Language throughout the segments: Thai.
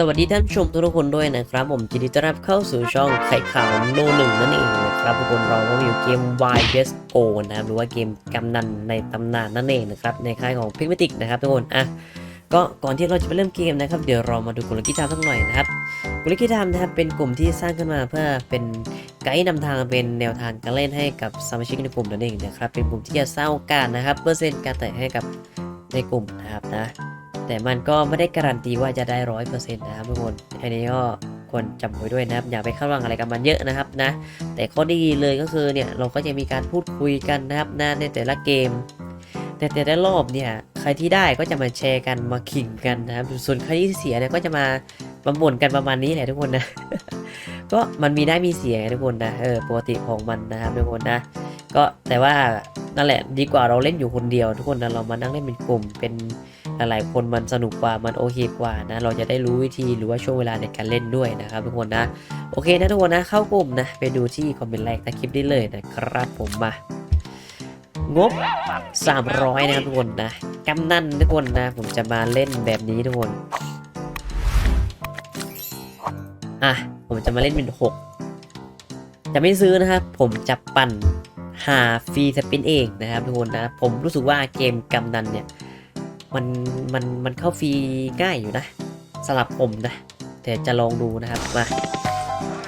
สวัสดีท่านผู้ชมทุกคนด้วยนะครับ ผมยินดีต้อนรับเข้าสู่ช่องไข่ข่าวโนหนึ่งนั่นเองนะครับทุกคนเราก็มาอยู่เกม y p s o นะครับหรือว่าเกมกำนันในตำนานนั่นเองนะครับในค่ายของพิกมิติกนะครับทุกคนอะก็ก่อนที่เราจะไปเริ่มเกมนะครับ เดี๋ยวเรามาดูกลุ่มกิจามสักหน่อยนะครับกลกิจามนะครับเป็นกลุ่มที่สร้างขึ้นมาเพื่อเป็นไกด์นำทางเป็นแนวทางการเล่นให้กับสมาชิกในกลุ่มนั่นเองนะครับเป็นกลุ่มที่จะสร้างโอกาสนะครับเปอร์เซ็นต์การแตะให้กับในกลุ่มนะครับนะ แต่มันก็ไม่ได้การันตีว่าจะได้ร้อยเปอร์เซ็นต์นะครับทุกคนอันนี้ก็ควรจำไว้ด้วยนะครับ อย่าไปคาดหวังอะไรกับมันเยอะนะครับนะ แต่ข้อดีเลยก็คือเนี่ยเราก็จะมีการพูดคุยกันนะครับนะในแต่ละเกม แต่แต่ละรอบเนี่ยใครที่ได้ก็จะมาแชร์กันมาขิงกันนะครับ ส่วนใครที่เสียเนี่ยก็จะมามาบ่นกันประมาณนี้แหละทุกคนนะ ก็มันมีได้มีเสียทุกคนนะเออปกติของมันนะครับทุกคนนะก็แต่ว่านั่นแหละดีกว่าเราเล่นอยู่คนเดียว ทุกคนนะเรามานั่งเล่นเป็นกลุ่มเป็น หลายๆคนมันสนุกกว่ามันโอเคกว่านะเราจะได้รู้วิธีหรือว่าช่วงเวลาในการเล่นด้วยนะครับทุกคนนะโอเคนะทุกคนนะเข้ากลุ่มนะไปดูที่คอมเมนต์แรกใต้คลิปได้เลยนะครับผมมางบ 300 นะครับทุกคนนะกำนันทุกคนนะ ผมจะมาเล่นแบบนี้ทุกคนอะผมจะมาเล่นเป็น6จะไม่ซื้อนะครับผมจะปั่นหาฟรีสปินเองนะครับทุกคนนะ ผมรู้สึกว่าเกมกำนันเนี่ย มันมันมันเข้าฟรีง่ายอยู่นะสำหรับผมนะแต่จะลองดูนะครับมา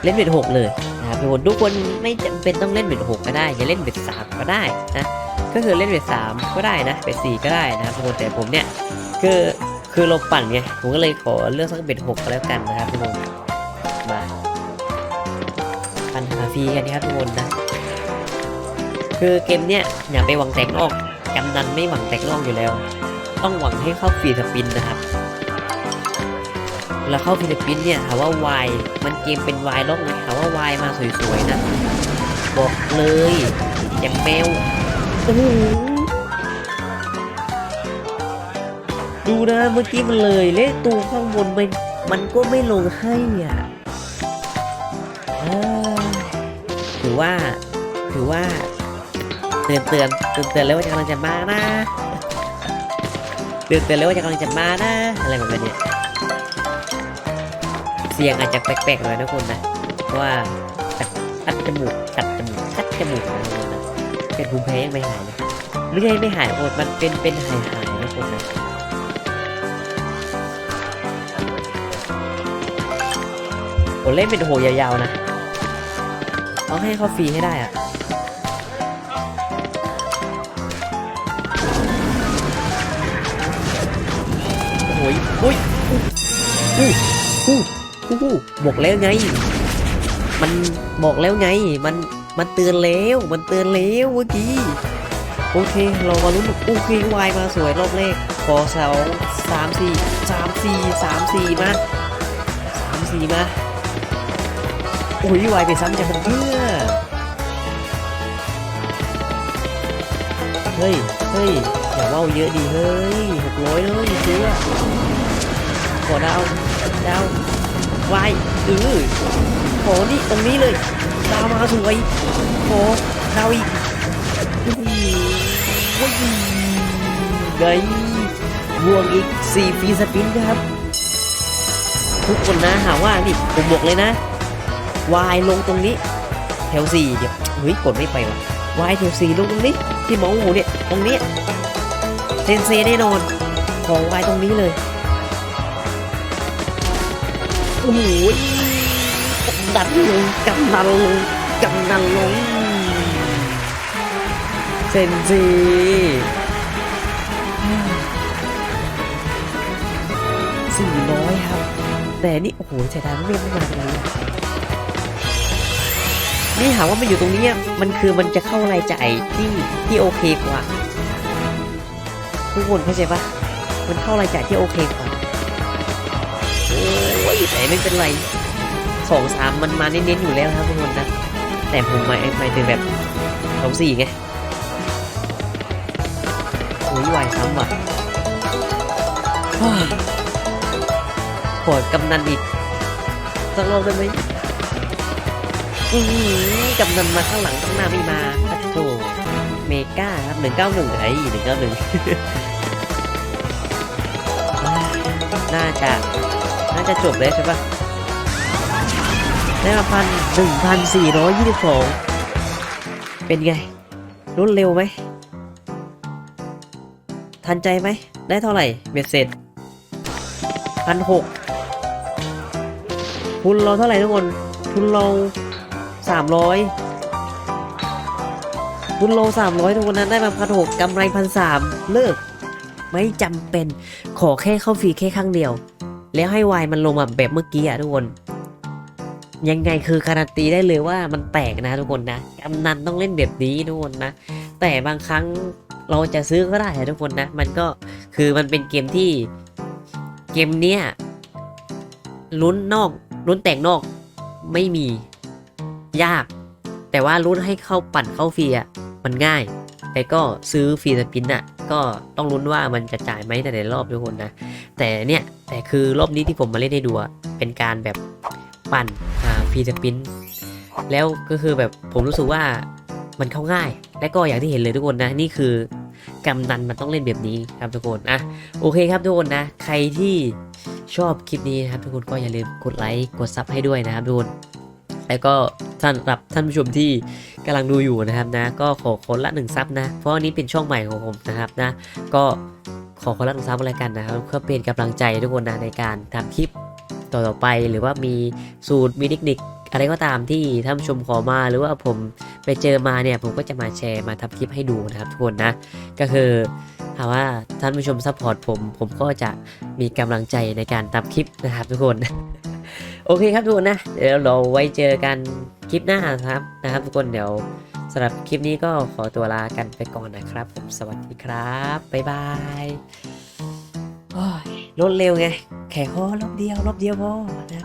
เล่นเบ็ดหกเลยนะครับทุกคนทุกคนไม่จำเป็นต้องเล่นเบ็ดหกก็ได้จะเล่นเบ็ดสามก็ได้นะก็คือเล่นเบ็ดสามก็ได้นะเบ็ดสี่ก็ได้นะครับทุกคนแต่ผมเนี่ยคือคือเราปั่นไงผมก็เลยขอเลือกสักเบ็ดหกก็แล้วกันนะครับทุกคนมาปั่นหาฟรีกันนะครับทุกคนนะคือเกมเนี้ยอย่าไปหวังแตกนอกกำนันไม่หวังแตกนอกอยู่แล้ว ต้องหวังให้เข้าฟรีสปินนะครับเวลาเข้าฟรีสปินเนี่ยหามว่าวายมันเกมเป็นวายล็อกไงหาว่าวายมาสวยๆนะ บอกเลยแจมแมวโอ้โหดูนะเมื่อกี้มันเลยเลขตัวข้างบนมันมันก็ไม่ลงให้อะถือว่า ถือว่า เตือนเตือนเตือนเตือนแล้วว่าจะกำลังจะมานะ เตือนเตือนแล้วว่าจะกำลังจะมานะ อะไรแบบนี้เสียงอาจจะแปลกๆหน่อยนะคุณนะเพราะว่ากัดัดจมูกกัดจมูกกัดจมูกนะคุณนะเป็นภูมิแพ้ยังไม่หายเลยหรือไงไม่หายโอดมันเป็นเป็นหายหายนะคุณนะผมเล่นเป็นโหยาวๆนะ ต้องให้เขาฟรีให้ได้อะ โอ้ยอุ้ยอู้อู้อู้อู้บอกแล้วไง มันบอกแล้วไง มัน มันเตือนแล้ว มันเตือนแล้วเมื่อกี้ โอเค เรามาลุ้นโอเควายมาสวยรอบแรกขอเสาสามสี่สามสี่สามสี่มาสามสี่มาโอ้ยวายไปซ้ำจะเป็นเพื่อเฮ้ย เฮ้ย อย่าเว่าเยอะดีเฮ้ยหกร้อยเลยเชื่อขอดาวดาววายเออขอนี่ตรงนี้เลยดาวมาสวยขอดาวอีกอื้อหือว้ยไงบวกอีกสี่ฟีสปินครับ ทุกคนนะหาว่านี่ผมบอกเลยนะวายลงตรงนี้ แถวสี่เดี๋ยวเฮ้ยกดไม่ไปว่ะวายแถวสี่ลงตรงนี้ที่มองหูเนี่ยตรงนี้ เซนเซแน่นอน ของวายตรงนี้เลยโอ้โหกำนันลงกำนันลงกำนันลงเซนซีสี่ร้อยครับ แต่นี่ โอ้โหเสียดายไม่ไม่มาตรงนี้นี่หาว่ามันอยู่ตรงนี้อะมันคือมันจะเข้ารายจ่ายที่ที่โอเคกว่า ทุกคนเข้าใจปะมันเข้ารายจ่ายที่โอเคกว่าโอ้ยแต่ไม่เป็นไรสองสามมันมาเน้นๆอยู่แล้วครับทุกคนนะ แต่ผมหมายหมายถึงแบบสองสี่ไงโอ้ยวายซ้ำว่ะว้าวขอกำนันอีกสักรอบได้ไหมอือกำนันมาข้างหลังข้างหน้าไม่มาพัทโถเมก้าครับหนึ่งเก้าหนึ่งไอ้หนึ่งเก้าหนึ่ง น่าจะน่าจะจบแล้วใช่ปะได้มาพันหนึ่งพันสี่ร้อยยี่สิบสองเป็นไงรวดเร็วไหม ทันใจไหม ได้เท่าไหร่เบ็ดเสร็จพันหกทุนเราเท่าไหร่ทุกคน ทุนเราสามร้อยทุนเราสามร้อยทุกคนนั้นได้มาพันหกกำไรพันสามเลิก ไม่จำเป็น ขอแค่เข้าฟรีแค่ครั้งเดียว แล้วให้วายมันลงมาแบบเมื่อกี้อะทุกคน ยังไงคือการันตีได้เลยว่ามันแตกนะทุกคนนะกำนันต้องเล่นแบบนี้ทุกคนนะ แต่บางครั้งเราจะซื้อก็ได้ทุกคนนะ มันก็คือมันเป็นเกมที่เกมเนี้ยลุ้นนอกลุ้นแต่งนอกไม่มียาก แต่ว่าลุ้นให้เข้าปั่นเข้าฟรีอะมันง่าย แต่ก็ซื้อฟรีสปินอะก็ต้องลุ้นว่ามันจะจ่ายไหมแต่ในรอบทุกคนนะ แต่เนี่ยแต่คือรอบนี้ที่ผมมาเล่นให้ดูอะเป็นการแบบปั่นอ่าฟรีสปินแล้วก็คือแบบผมรู้สึกว่ามันเข้าง่าย และก็อย่างที่เห็นเลยทุกคนนะนี่คือกำนันมันต้องเล่นแบบนี้ครับทุกคนอะโอเคครับทุกคนนะ ใครที่ชอบคลิปนี้นะครับทุกคนก็อย่าลืมกดไลค์กดซับให้ด้วยนะครับทุกคน แล้วก็สำหรับท่านผู้ชมที่กำลังดูอยู่นะครับนะ ก็ขอคนละหนึ่งซับนะ เพราะอันนี้เป็นช่องใหม่ของผมนะครับนะ ก็ขอคนละหนึ่งซับอะไรกันนะครับเพื่อเป็นกำลังใจทุกคนนะในการทำคลิปต่อๆไปหรือว่ามีสูตรมีเทคนิคอะไรก็ตามที่ท่านผู้ชมขอมาหรือว่าผมไปเจอมาเนี่ยผมก็จะมาแชร์มาทำคลิปให้ดูนะครับทุกคนนะ ก็คือถามว่าท่านผู้ชมซัพพอร์ตผม ผมก็จะมีกำลังใจในการทำคลิปนะครับทุกคน โอเคครับทุกคนนะ เดี๋ยวเราไว้เจอกันคลิปหน้าครับนะครับ ทุกคนเดี๋ยวสำหรับคลิปนี้ก็ขอตัวลากันไปก่อนนะครับผมสวัสดีครับบ๊ายบายโอ้ยรถเร็วไงแค่ข้อรอบเดียวรอบเดียวพอนะ